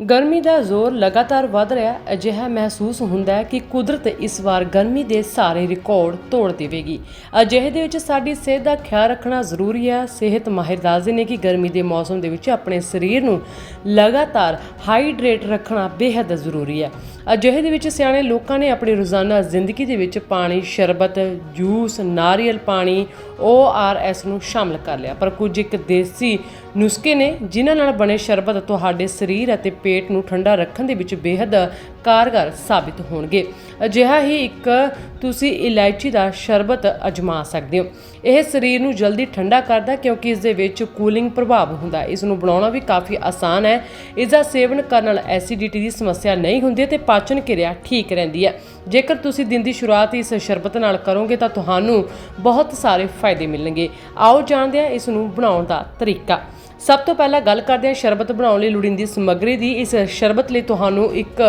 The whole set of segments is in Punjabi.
ਗਰਮੀ ਦਾ ਜ਼ੋਰ ਲਗਾਤਾਰ ਵਧ ਰਿਹਾ ਹੈ। ਅਜਿਹਾ ਮਹਿਸੂਸ ਹੁੰਦਾ ਹੈ ਕਿ ਕੁਦਰਤ ਇਸ ਵਾਰ ਗਰਮੀ ਦੇ ਸਾਰੇ ਰਿਕਾਰਡ ਤੋੜ ਦੇਵੇਗੀ। ਅਜਿਹੇ ਦੇ ਵਿੱਚ ਸਾਡੀ ਸਿਹਤ ਦਾ ਖਿਆਲ ਰੱਖਣਾ ਜ਼ਰੂਰੀ ਹੈ। ਸਿਹਤ ਮਾਹਿਰ ਦੱਸਦੇ ਨੇ ਕਿ ਗਰਮੀ ਦੇ ਮੌਸਮ ਦੇ ਵਿੱਚ ਆਪਣੇ ਸਰੀਰ ਨੂੰ ਲਗਾਤਾਰ ਹਾਈਡਰੇਟ ਰੱਖਣਾ ਬੇहद ਜ਼ਰੂਰੀ ਹੈ। ਅਜਿਹੇ ਦੇ ਵਿੱਚ ਸਿਆਣੇ ਲੋਕਾਂ ਨੇ ਆਪਣੀ ਰੋਜ਼ਾਨਾ ਜ਼ਿੰਦਗੀ ਦੇ ਵਿੱਚ ਪਾਣੀ, ਸ਼ਰਬਤ, ਜੂਸ, ਨਾਰੀਅਲ ਪਾਣੀ ORS ਨੂੰ ਸ਼ਾਮਲ ਕਰ ਲਿਆ। ਪਰ ਕੁਝ ਇੱਕ ਦੇਸੀ ਨੁਸਖੇ ਨੇ ਜਿਨ੍ਹਾਂ ਨਾਲ ਬਣੇ ਸ਼ਰਬਤ ਤੁਹਾਡੇ ਸਰੀਰ ਅਤੇ ਪੇਟ ਨੂੰ ਠੰਡਾ ਰੱਖਣ ਦੇ ਵਿੱਚ ਬੇहद ਕਾਰਗਰ ਸਾਬਿਤ ਹੋਣਗੇ। ਅਜਿਹਾ ਹੀ ਇੱਕ ਤੁਸੀਂ ਇਲਾਇਚੀ ਦਾ ਸ਼ਰਬਤ ਅਜਮਾ ਸਕਦੇ ਹੋ। ਇਹ ਸਰੀਰ ਨੂੰ ਜਲਦੀ ਠੰਡਾ ਕਰਦਾ ਕਿਉਂਕਿ ਇਸ ਦੇ ਵਿੱਚ ਕੂਲਿੰਗ ਪ੍ਰਭਾਵ ਹੁੰਦਾ ਇਸ ਨੂੰ ਬਣਾਉਣਾ ਵੀ ਕਾਫੀ ਆਸਾਨ ਹੈ। ਇਸ ਦਾ ਸੇਵਨ ਕਰਨ ਨਾਲ ਐਸਿਡਿਟੀ ਦੀ ਸਮੱਸਿਆ ਨਹੀਂ ਹੁੰਦੀ ਤੇ ਪਾਚਨ ਕਿਰਿਆ ਠੀਕ ਰਹਿੰਦੀ ਹੈ। ਜੇਕਰ ਤੁਸੀਂ ਦਿਨ ਦੀ ਸ਼ੁਰੂਆਤ ਇਸ ਸ਼ਰਬਤ ਨਾਲ ਕਰੋਗੇ ਤਾਂ ਤੁਹਾਨੂੰ ਬਹੁਤ ਸਾਰੇ ਫਾਇਦੇ ਮਿਲਣਗੇ। ਆਓ ਜਾਣਦੇ ਹਾਂ ਇਸ ਨੂੰ ਬਣਾਉਣ ਦਾ ਤਰੀਕਾ। ਸਭ ਤੋਂ ਪਹਿਲਾਂ ਗੱਲ ਕਰਦੇ ਹਾਂ ਸ਼ਰਬਤ ਬਣਾਉਣ ਲਈ ਲੋੜੀਂਦੀ ਸਮੱਗਰੀ ਦੀ। ਇਸ ਸ਼ਰਬਤ ਲਈ ਤੁਹਾਨੂੰ ਇੱਕ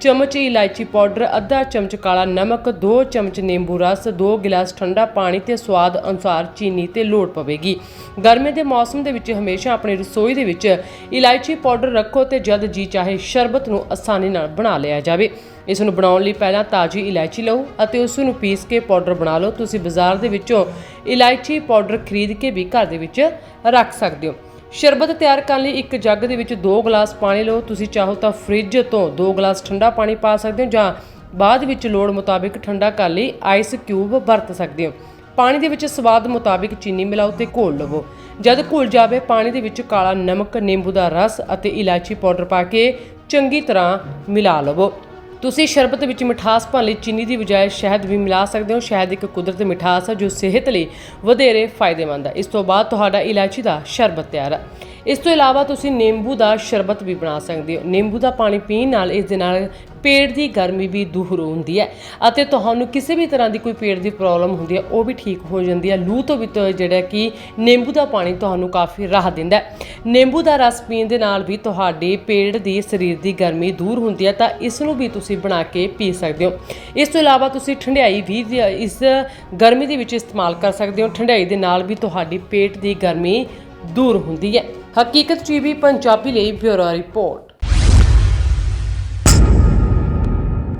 ਚਮਚ ਇਲਾਇਚੀ ਪਾਊਡਰ, ਅੱਧਾ ਚਮਚ ਕਾਲਾ ਨਮਕ 2 ਚਮਚ ਨਿੰਬੂ ਰਸ 2 ਗਿਲਾਸ ਠੰਡਾ ਪਾਣੀ ਤੇ ਸਵਾਦ ਅਨੁਸਾਰ ਚੀਨੀ ਤੇ ਲੋੜ ਪਵੇਗੀ। ਗਰਮੀ ਦੇ ਮੌਸਮ ਦੇ ਵਿੱਚ ਹਮੇਸ਼ਾ ਆਪਣੀ ਰਸੋਈ ਦੇ ਵਿੱਚ ਇਲਾਇਚੀ ਪਾਊਡਰ ਰੱਖੋ ਤੇ ਜਦ ਜੀ ਚਾਹੇ ਸ਼ਰਬਤ ਨੂੰ ਆਸਾਨੀ ਨਾਲ ਬਣਾ ਲਿਆ ਜਾਵੇ। ਇਸ ਨੂੰ ਬਣਾਉਣ ਲਈ ਪਹਿਲਾਂ ਤਾਜ਼ੀ ਇਲਾਇਚੀ ਲਓ ਅਤੇ ਉਸ ਨੂੰ ਪੀਸ ਕੇ ਪਾਊਡਰ ਬਣਾ ਲਓ। ਤੁਸੀਂ ਬਾਜ਼ਾਰ ਦੇ ਵਿੱਚੋਂ ਇਲਾਇਚੀ ਪਾਊਡਰ ਖਰੀਦ ਕੇ ਵੀ ਘਰ ਦੇ ਵਿੱਚ ਰੱਖ ਸਕਦੇ ਹੋ। ਸ਼ਰਬਤ ਤਿਆਰ ਕਰਨ ਲਈ ਇੱਕ ਜੱਗ ਦੇ ਵਿੱਚ 2 ਗਲਾਸ ਪਾਣੀ ਲਓ। ਤੁਸੀਂ ਚਾਹੋ ਤਾਂ ਫ੍ਰਿਜ ਤੋਂ 2 ਗਲਾਸ ਠੰਡਾ ਪਾਣੀ ਪਾ ਸਕਦੇ ਹੋ ਜਾਂ ਬਾਅਦ ਵਿੱਚ ਲੋੜ ਮੁਤਾਬਿਕ ਠੰਡਾ ਕਰਨ ਲਈ ਆਈਸ ਕਿਊਬ ਵਰਤ ਸਕਦੇ ਹੋ। ਪਾਣੀ ਦੇ ਵਿੱਚ ਸਵਾਦ ਮੁਤਾਬਿਕ ਚੀਨੀ ਮਿਲਾਓ ਤੇ ਘੋਲ ਲਵੋ। ਜਦ ਘੁਲ ਜਾਵੇ, ਪਾਣੀ ਦੇ ਵਿੱਚ ਕਾਲਾ ਨਮਕ, ਨਿੰਬੂ ਦਾ ਰਸ ਅਤੇ ਇਲਾਇਚੀ ਪਾਊਡਰ ਪਾ ਕੇ ਚੰਗੀ ਤਰ੍ਹਾਂ ਮਿਲਾ ਲਵੋ। ਤੁਸੀਂ ਸ਼ਰਬਤ ਵਿੱਚ ਮਿਠਾਸ ਪਾਉਣ ਲਈ ਚੀਨੀ ਦੀ ਬਜਾਏ ਸ਼ਹਿਦ ਵੀ ਮਿਲਾ ਸਕਦੇ ਹੋ। ਸ਼ਹਿਦ ਇੱਕ ਕੁਦਰਤੀ ਮਿਠਾਸ ਹੈ ਜੋ ਸਿਹਤ ਲਈ ਵਧੇਰੇ ਫਾਇਦੇਮੰਦ ਹੈ ਇਸ ਤੋਂ ਬਾਅਦ ਤੁਹਾਡਾ ਇਲਾਇਚੀ ਦਾ ਸ਼ਰਬਤ ਤਿਆਰ ਹੈ ਇਸ ਤੋਂ ਇਲਾਵਾ ਤੁਸੀਂ ਨਿੰਬੂ ਦਾ ਸ਼ਰਬਤ ਵੀ ਬਣਾ ਸਕਦੇ ਹੋ। ਨਿੰਬੂ ਦਾ ਪਾਣੀ ਪੀਣ ਨਾਲ ਇਸ ਦੇ ਨਾਲ ਪੇਟ ਦੀ ਗਰਮੀ ਵੀ ਦੂਰ ਹੁੰਦੀ ਹੈ ਅਤੇ ਤੁਹਾਨੂੰ ਕਿਸੇ ਵੀ ਤਰ੍ਹਾਂ ਦੀ ਕੋਈ ਪੇਟ ਦੀ ਪ੍ਰੋਬਲਮ ਹੁੰਦੀ ਹੈ, ਉਹ ਵੀ ਠੀਕ ਹੋ ਜਾਂਦੀ ਹੈ। ਲੂ ਤੋਂ ਵੀ ਜਿਹੜਾ ਕਿ ਨਿੰਬੂ ਦਾ ਪਾਣੀ ਤੁਹਾਨੂੰ ਕਾਫੀ ਰਾਹਤ ਦਿੰਦਾ ਹੈ। ਨਿੰਬੂ ਦਾ ਰਸ ਪੀਣ ਦੇ ਨਾਲ ਵੀ ਤੁਹਾਡੇ ਪੇਟ ਦੀ ਸਰੀਰ ਦੀ ਗਰਮੀ ਦੂਰ ਹੁੰਦੀ ਹੈ, ਤਾਂ ਇਸ ਨੂੰ ਵੀ ਤੁਸੀਂ ਬਣਾ ਕੇ ਪੀ ਸਕਦੇ ਹੋ। ਇਸ ਤੋਂ ਇਲਾਵਾ ਤੁਸੀਂ ਠੰਡਿਆਈ ਵੀ ਇਸ ਗਰਮੀ ਦੇ ਵਿੱਚ ਇਸਤੇਮਾਲ ਕਰ ਸਕਦੇ ਹੋ। ਠੰਡਿਆਈ ਦੇ ਨਾਲ ਵੀ ਤੁਹਾਡੀ ਪੇਟ ਦੀ ਗਰਮੀ ਦੂਰ ਹੁੰਦੀ ਹੈ। ਹਕੀਕਤ ਟੀਵੀ ਪੰਜਾਬੀ ਲਈ ਬਿਊਰੋ ਰਿਪੋਰਟ।